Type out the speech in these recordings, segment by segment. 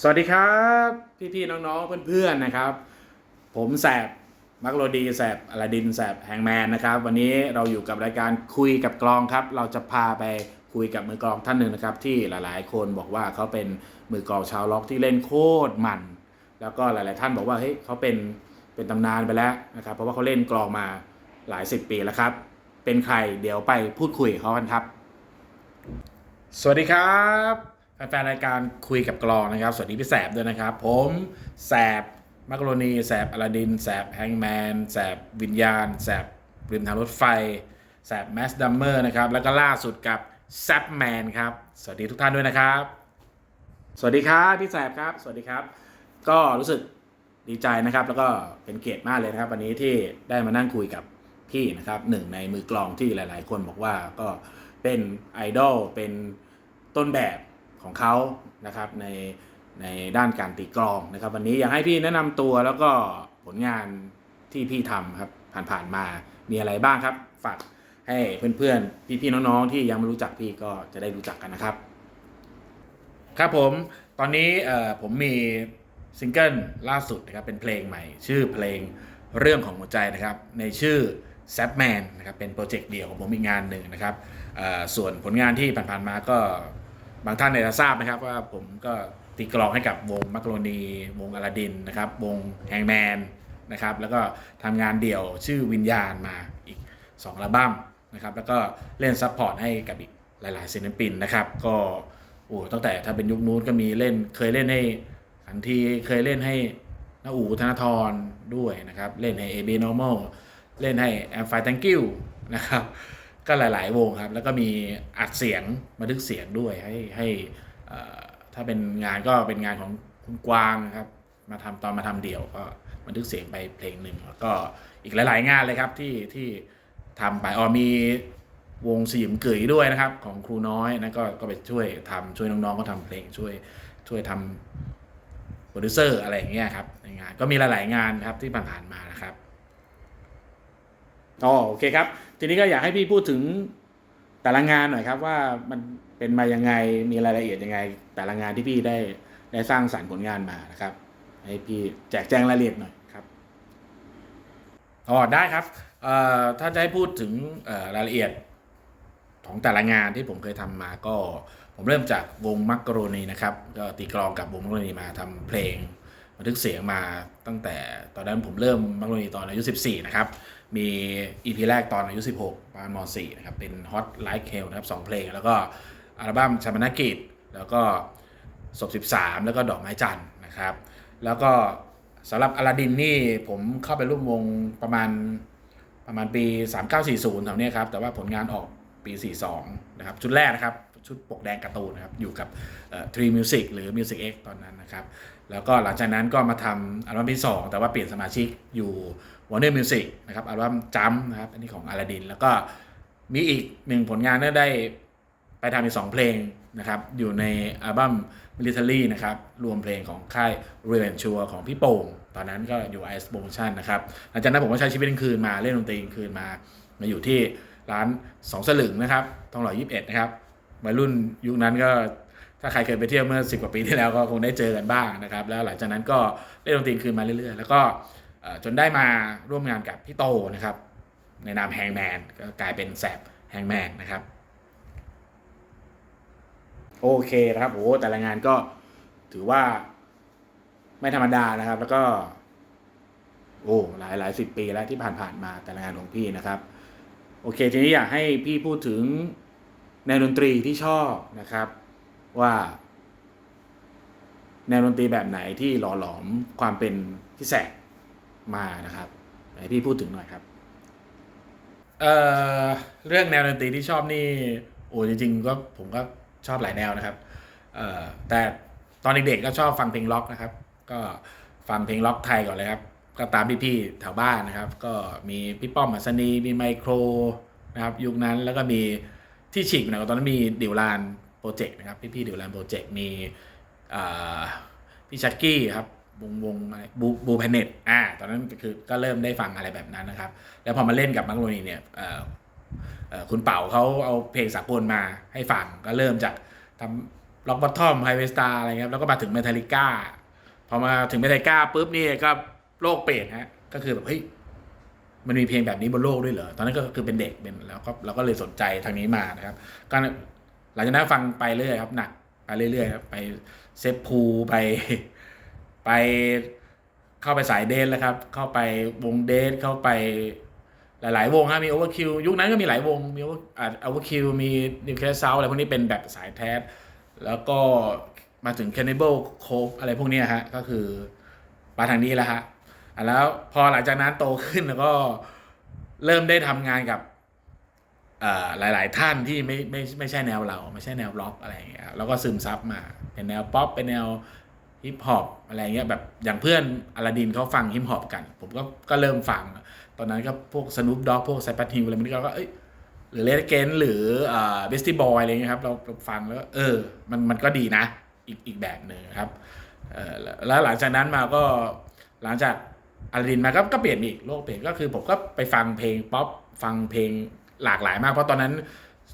สวัสดีครับพี่ๆน้องๆเพื่อนๆนะครับ ผมแสบมักโรดีแสบอลาดินแสบแฮงแมนนะครับ วันนี้เราอยู่กับรายการคุยกับกลองครับ เราจะพาไปคุยกับมือกลองท่านหนึ่งนะครับ ที่หลายๆ คนบอกว่าเขาเป็นมือกลองชาวล็อกที่เล่นโคตรมันแล้วก็หลายๆ ท่านบอกว่าเฮ้ยเขาเป็นเป็นตำนานไปแล้วนะครับ เพราะว่าเขาเล่นกลองมาหลายสิบปีแล้วครับ เป็นใครเดี๋ยวไปพูดคุยกับเขากันครับ สวัสดีครับ แฟนรายการคุยกับกลองนะครับ สวัสดีพี่แสบด้วยนะครับ ผมแสบมักโรนีแสบอลาดินแสบแฮงแมนแสบวิญญาณแสบริมทางรถไฟแสบแมสดัมเมอร์นะครับ แล้วก็ล่าสุดกับแซบแมนครับ สวัสดีทุกท่านด้วยนะครับ สวัสดีครับพี่แสบครับ สวัสดีครับ ก็รู้สึกดีใจนะครับ แล้วก็เป็นเกียรติมากเลยนะครับ วันนี้ที่ได้มานั่งคุยกับพี่นะครับหนึ่งในมือกลองที่หลาย ๆ คนบอกว่าก็เป็นไอดอลเป็นต้นแบบ ของเขานะครับในในด้านการตีกลองนะครับ วันนี้อยากให้พี่แนะนำตัวแล้วก็ผลงานที่พี่ทำครับผ่านๆมามีอะไรบ้างครับ ฝากให้เพื่อนๆ พี่ๆน้องๆ ที่ยังไม่รู้จักพี่ก็จะได้รู้จักกันนะครับ ครับผมตอนนี้ผมมีซิงเกิลล่าสุดนะครับเป็นเพลงใหม่ ชื่อเพลงเรื่องของหัวใจนะครับ ในชื่อ s a p Man นะครับเป็นโปรเจกต์เดี่ยวของผมอีกงานหนึ่งนะครับส่วนผลงานที่ผ่านๆมาก็ บางท่านอาจจะทราบนะครับว่าผมก็ตีกลองให้กับวงมักโรนี วงอลาดินนะครับ วงแฮงแมนนะครับ แล้วก็ทำงานเดี่ยวชื่อวิญญาณมาอีก2อัลบั้มนะครับ แล้วก็เล่นซัพพอร์ตให้กับอีกหลายๆศิลปินนะครับ ก็โอ้ตั้งแต่ถ้าเป็นยุคนู้นก็มีเล่นเคยเล่นให้สันทีเคยเล่นให้นาอูธนาธรด้วยนะครับ เล่นให้ AB Normal เล่นให้ a m p h i Thank You นะครับ ก็หลาย ๆ วงครับ แล้วก็มีอัดเสียงบันทึกเสียงด้วยให้ให้ถ้าเป็นงานก็เป็นงานของคุณกวางนะครับมาทำตอนมาทำเดี่ยวก็บันทึกเสียงไปเพลงหนึ่งแล้วก็อีกหลาย ๆ งานเลยครับที่ที่ทำไปอ๋อมีวงสยิมเกยด้วยนะครับ ของครูน้อยนะก็ก็ไปช่วยทำช่วยน้อง ๆ ก็ทำเพลงช่วยช่วยทำโปรดิวเซอร์อะไรอย่างเงี้ยครับในงานก็มีหลาย ๆ งานครับที่ผ่านมานะครับ อ๋อโอเคครับ ทีนี้ก็อยากให้พี่พูดถึงแต่ละงานหน่อยครับ ว่ามันเป็นมายังไงมีรายละเอียดยังไง แต่ละงานที่พี่ได้ได้สร้างสรรค์ผลงานมานะครับ ให้พี่แจกแจงรายละเอียดหน่อยครับอ๋อได้ครับเอ่อถ้าจะให้พูดถึงรายละเอียดของแต่ละงานที่ผมเคยทำมาก็ผมเริ่มจากวงมักกะโรนีนะครับก็ตีกลองกับวงมักกะโรนีมาทำเพลงบันทึกเสียงมาตั้งแต่ตอนนั้นผมเริ่มมักกะโรนีตอนอายุ 14 นะครับ มี EP แรกตอนอายุ 16ประมาณม .4 นะครับ เป็น Hot Like Hell นะครับ2เพลง แล้วก็อัลบั้มชามนกิจ แล้วก็ศพ13 แล้วก็ดอกไม้จันทร์นะครับ แล้วก็สำหรับอลาดินนี่ผมเข้าไปร่วมวงประมาณประมาณปี 3940แถวเนี้ยครับ แต่ว่าผลงานออกปี 42 นะครับ ชุดแรกนะครับ ชุดปกแดงการ์ตูนนะครับ อยู่กับ Tree Music หรือ Music X ตอนนั้นนะครับ แล้วก็หลังจากนั้นก็มาทำอัลบั้มที่ 2 แต่ว่าเปลี่ยนสมาชิกอยู่ Warner Music นะครับอัลบั้มจัมนะครับ อันนี้ของอลาดิน แล้วก็มีอีกหนึ่งผลงานที่ได้ไปทำอีกสองเพลงนะครับ อยู่ในอัลบั้ม Military นะครับ รวมเพลงของค่าย r e v e n t u r e ของพี่โป่งตอนนั้นก็อยู่ Ice Promotion นะครับ หลังจากนั้นผมก็ใช้ชีวิตกลางคืนมาเล่นดนตรีกลางคืนมา มาอยู่ที่ร้านสองสลึงนะครับทองหล่อยี่สิบเอ็ดนะครับ วัยรุ่นยุคนั้นก็ถ้าใครเคยไปเที่ยวเมื่อสิบกว่าปีที่แล้วก็คงได้เจอกันบ้างนะครับ แล้วหลังจากนั้นก็เล่นดนตรีคืนมาเรื่อยๆ แล้วก็จนได้มาร่วมงานกับพี่โตนะครับ ในนามแฮงแมนก็กลายเป็นแสบแฮงแมนนะครับ โอเคนะครับโอ้แต่ละงานก็ถือว่าไม่ธรรมดานะครับ แล้วก็ โอ้หลายหลายสิบปีแล้วที่ผ่านผ่านๆมาแต่ละงานของพี่นะครับ โอเค ทีนี้อยากให้พี่พูดถึง แนวดนตรีที่ชอบนะครับ ว่า แนวดนตรีแบบไหนที่หล่อหลอมความเป็นพี่แสกมานะครับให้พี่พูดถึงหน่อยครับเอ่อเรื่องแนวดนตรีที่ชอบนี่โอ้จริงๆก็ผมก็ชอบหลายแนวนะครับเอ่อแต่ตอนเด็กๆก็ชอบฟังเพลงล็อกนะครับ ก็ฟังเพลงล็อกไทยก่อนเลยครับก็ตามพี่ๆแถวบ้านนะครับ ก็มีพี่ป้อมอัศนีมีไมโครนะครับ ยุคนั้นแล้วก็มี ที่ฉีกหน่อยก็ตอนนั้นมีดิวลานโปรเจกต์นะครับ พี่ๆดิวลานโปรเจกต์มีพี่ชักกี้ครับวงวงอะไรบูบูแพนเน็ตอ่าตอนนั้นคือก็เริ่มได้ฟังอะไรแบบนั้นนะครับ แล้วพอมาเล่นกับมักโรนีเนี่ยคุณเป่าเขาเอาเพลงสากลมาให้ฟัง ก็เริ่มจากทำล็อกบอททอมไฮเวสตาอะไรเงี้ยแล้วก็มาถึงเมทัลิก้าพอมาถึงเมทัลิก้าปุ๊บนี่ก็โลกเปลี่ยนฮะก็คือแบบเฮ้ย มันมีเพลงแบบนี้บนโลกด้วยเหรอ ตอนนั้นก็คือเป็นเด็กเป็นแล้วก็เราก็เลยสนใจทางนี้มานะครับก็หลังจากนั้นฟังไปเรื่อยครับหนักไปเรื่อยๆครับไปเซฟพูไปไปเข้าไปสายเดนแล้วครับ เข้าไปวงเดนเข้าไปหลาย ๆ วงฮะมีโอเวอร์คิวยุคนั้นก็มีหลายวง มีโอเวอร์คิวมีนิวเคลียร์เซาอะไรพวกนี้เป็นแบบสายแท้แล้วก็มาถึง Cannibal c o v e อะไรพวกนี้ฮะก็คือมาทางนี้แล้วฮะ แล้วพอหลังจากนั้นโตขึ้นแล้วก็เริ่มได้ทำงานกับหลาย ๆ ท่านที่ไม่ไม่ไม่ใช่แนวเรา ไม่ใช่แนวร็อกอะไรอย่างเงี้ยแล้วก็ซึมซับมาเป็นแนวป๊อปเป็นแนวฮิปฮอปอะไรเงี้ยแบบอย่างเพื่อนอลาดินเขาฟังฮิปฮอปกัน ผมก็ก็เริ่มฟัง ตอนนั้นก็พวกสนุปด็อกพวกไซปัตฮิวอะไรนี้ก็เอ้ยหรือเลดเกนหรือเบสตี้บอยอะไรเงี้ยครับเราฟังแล้วเออมันมันก็ดีนะอีกอีกแบบหนึ่งครับแล้วหลังจากนั้นมาก็หลังจาก อาลินมาก็ก็เปลี่ยนอีกโลกเปลี่ยนก็คือผมก็ไปฟังเพลงป๊อปฟังเพลงหลากหลายมาก เพราะตอนนั้น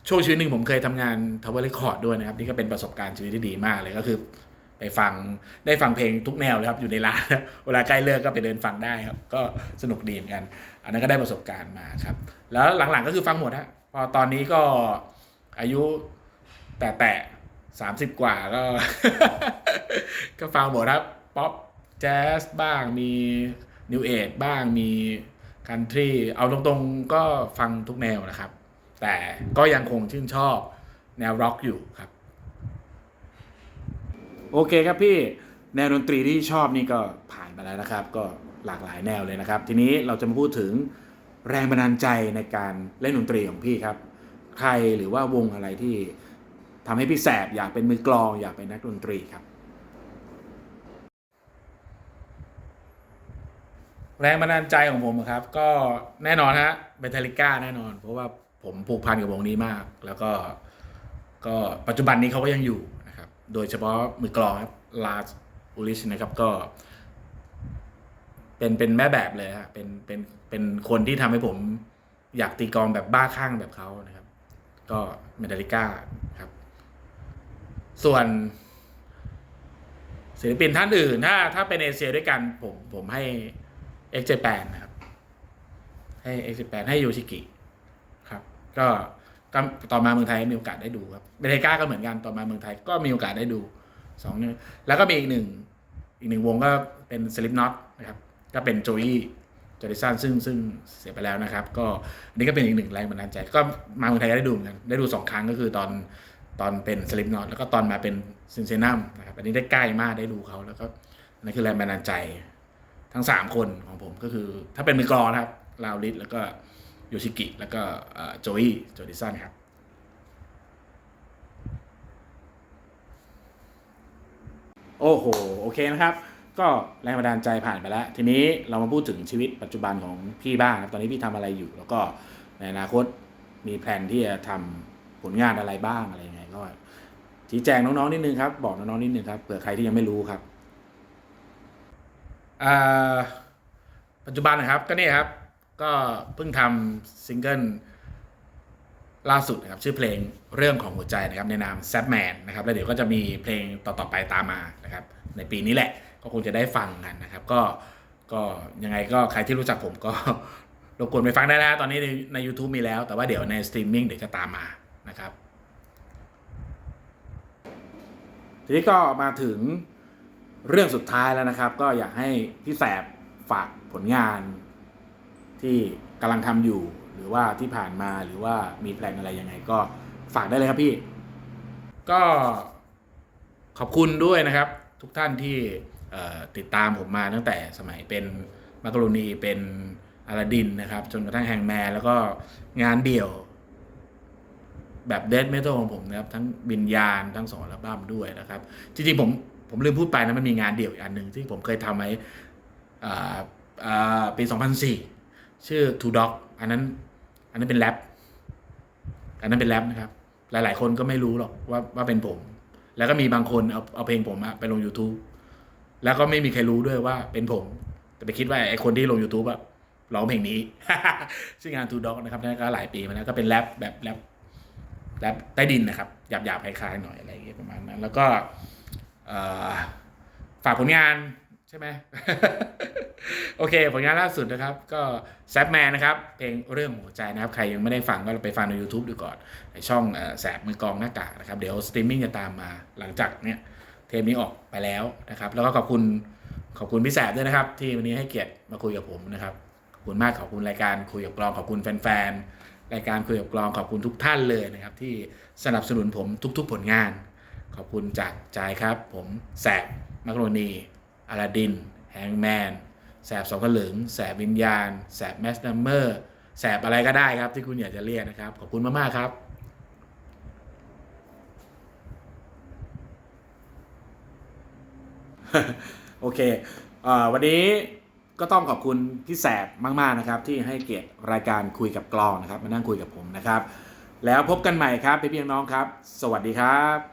ช่วงชีวิตหนึ่งผมเคยทำงานทาวเวอร์เรคคอร์ดด้วยนะครับ นี่ก็เป็นประสบการณ์ชีวิตที่ดีมากเลยก็คือ ไปฟังได้ฟังเพลงทุกแนวเลยครับอยู่ในร้านเวลาใกล้เลิกก็ไปเดินฟังได้ครับ ก็สนุกดีเหมือนกัน อันนั้นก็ได้ประสบการณ์มาครับ แล้วหลังๆก็คือฟังหมดฮะพอตอนนี้ก็อายุแต่แต่สามสิบกว่าก็ ก็ฟังหมดครับป๊อปแจ๊สบ้างมี นิวเอ e บ้างมีคันทรีเอาตรงๆก็ฟังทุกแนวนะครับ แต่ก็ยังคงชื่นชอบแนวร็อกอยู่ครับ โอเคครับพี่แนวดนตรีที่ชอบนี่ก็ผ่านไปแล้วนะครับ ก็หลากหลายแนวเลยนะครับ ทีนี้เราจะมาพูดถึงแรงบันดาลใจในการเล่นดนตรีของพี่ครับ ใครหรือว่าวงอะไรที่ทำให้พี่แสบอยากเป็นมือกลองอยากเป็นนักดนตรีครับ แรงบันดาลใจของผมอะครับ ก็แน่นอนฮะเมทัลิก้าแน่นอน เพราะว่าผมผูกพันกับวงนี้มาก แล้วก็ก็ปัจจุบันนี้เขาก็ยังอยู่นะครับ โดยเฉพาะมือกลองครับลาสอูลิชนะครับก็ เป็นเป็นแม่แบบเลยฮะเป็นเป็นเป็นคนที่ทำให้ผมอยากตีกลองแบบบ้าคลั่งแบบเขานะครับ ก็เมทัลิก้าครับ ส่วนศิลปินท่านอื่น ถ้า ถ้าเป็นเอเชียด้วยกัน ผมผมให้ x j 8นะครับ ให้ x j 8ให้โยชิกิครับ ก็ก็ตอมาเมืองไทยมีโอกาสได้ดูครับเมเทก้าก็เหมือนกันต่อมาเมืองไทยก็มีโอกาสได้ดูสองนี่แล้วก็มีอีกหนึ่งอีกหนึ่งวงก็เป็นสลิปน็อตนะครับ ก็เป็นโจยี่จอริสันซึ่งซึ่งเสียไปแล้วนะครับ ก็อันนี้ก็เป็นอีกหนึ่งแรงบันดาลใจ ก็มาเมืองไทยได้ดูเหมือนกันได้ดูสองครั้งก็คือตอนตอนเป็นสลิปน็อตแล้วก็ตอนมาเป็นซินเซนัมนะครับอันนี้ได้ใกล้มากได้ดูเขาแล้วก็นนั่นคือแรงบันดาลใจ ทั้งสามคนของผมก็คือถ้าเป็นมือกลองนะครับลาวลิสแล้วก็โยชิกิแล้วก็โจอี้โจดิสันครับโอ้โห โอเคนะครับ ก็แรงบันดาลใจผ่านไปแล้ว ทีนี้เรามาพูดถึงชีวิตปัจจุบันของพี่บ้างครับ ตอนนี้พี่ทำอะไรอยู่ แล้วก็ในอนาคตมีแผนที่จะทำผลงานอะไรบ้างอะไรยังไงก็ชี้แจงน้องๆนิดนึงครับ บอกน้องๆนิดนึงครับ เผื่อใครที่ยังไม่รู้ครับ ปัจจุบันนะครับก็นี่ครับ ก็เพิ่งทำซิงเกิลล่าสุดนะครับชื่อเพลงเรื่องของหัวใจนะครับในนามแซ p แมนนะครับแล้วเดี๋ยวก็จะมีเพลงต่อๆไปตามมานะครับในปีนี้แหละก็คงจะได้ฟังกันนะครับ ก็ก็ยังไงก็ใครที่รู้จักผมก็รบกวนไปฟังได้นะตอนนี้ในใน YouTube มีแล้ว แต่ว่าเดี๋ยวในสตรีมมิ่งเดี๋ยวจะตามมานะครับทีนี้ก็มาถึง เรื่องสุดท้ายแล้วนะครับ ก็อยากให้พี่แสบฝากผลงาน ที่กำลังทำอยู่ หรือว่าที่ผ่านมาหรือว่ามีแพลนอะไรยังไง ก็ฝากได้เลยครับพี่ ก็ขอบคุณด้วยนะครับ ทุกท่านที่ติดตามผมมาตั้งแต่สมัยเป็นมักกะโรนีเป็นอลาดินนะครับ จนกระทั่งแฮงแมนแล้วก็งานเดี่ยว แบบเด d เมทัลของผมนะครับ ทั้งวิญญาณทั้งสองอัลบั้มด้วยนะครับ จริงๆผม ผมลืมพูดไปนะมันมีงานเดี่ยวอีกอันหนึ่งที่ผมเคยทำไว้อ่าอ่าปี 2004 ชื่อ Two Dog อันนั้น อันนั้นเป็นแรปอันนั้นเป็นแรปนะครับ หลาย ๆ คนก็ไม่รู้หรอกว่าว่าเป็นผม แล้วก็มีบางคนเอาเอาเพลงผมอะไปลง YouTube แล้วก็ไม่มีใครรู้ด้วยว่าเป็นผม แต่ไปคิดว่าไอคนที่ลง YouTube อะร้องเพลงนี้ชื่องาน Two Dog นะครับนั่นก็หลายปีมาแล้วก็เป็นแรปแบบแรปแรปใต้ดินนะครับหยาบๆคล้ายๆหน่อยอะไรอย่างเงี้ยประมาณนั้น แล้วก็ ฝากผลงานใช่ไหมโอเค ผลงานล่าสุดนะครับ ก็แซฟแมนนะครับ เพลงเรื่องหัวใจนะครับ ใครยังไม่ได้ฟังก็ไปฟังใน YouTube ดูก่อน ในช่องแสบมือกองหน้ากากนะครับ เดี๋ยวสตรีมมิ่งจะตามมาหลังจากเนี้ยเทปนี้ออกไปแล้วนะครับ แล้วก็ขอบคุณขอบคุณพี่แสบด้วยนะครับ ที่วันนี้ให้เกียรติมาคุยกับผมนะครับขอบคุณมากขอบคุณรายการคุยกับกลองขอบคุณแฟนๆรายการคุยกับกลองขอบคุณทุกท่านเลยนะครับ ที่สนับสนุนผมทุก ๆ ผลงาน ขอบคุณจากใจครับ ผมแสบมักโรนีอลาดิน แฮงแมน แสบสองกระหลึง แสบวิญญาณ แสบแมสนัมเมอร์ แสบอะไรก็ได้ครับ ที่คุณอยากจะเรียกนะครับ ขอบคุณมาก ๆ ครับโอเคอวันนี้ก็ต้องขอบคุณพี่แสบมากๆนะครับ ที่ให้เกียรติรายการคุยกับกลองนะครับ มานั่งคุยกับผมนะครับ แล้วพบกันใหม่ครับพี่ๆน้องครับ สวัสดีครับ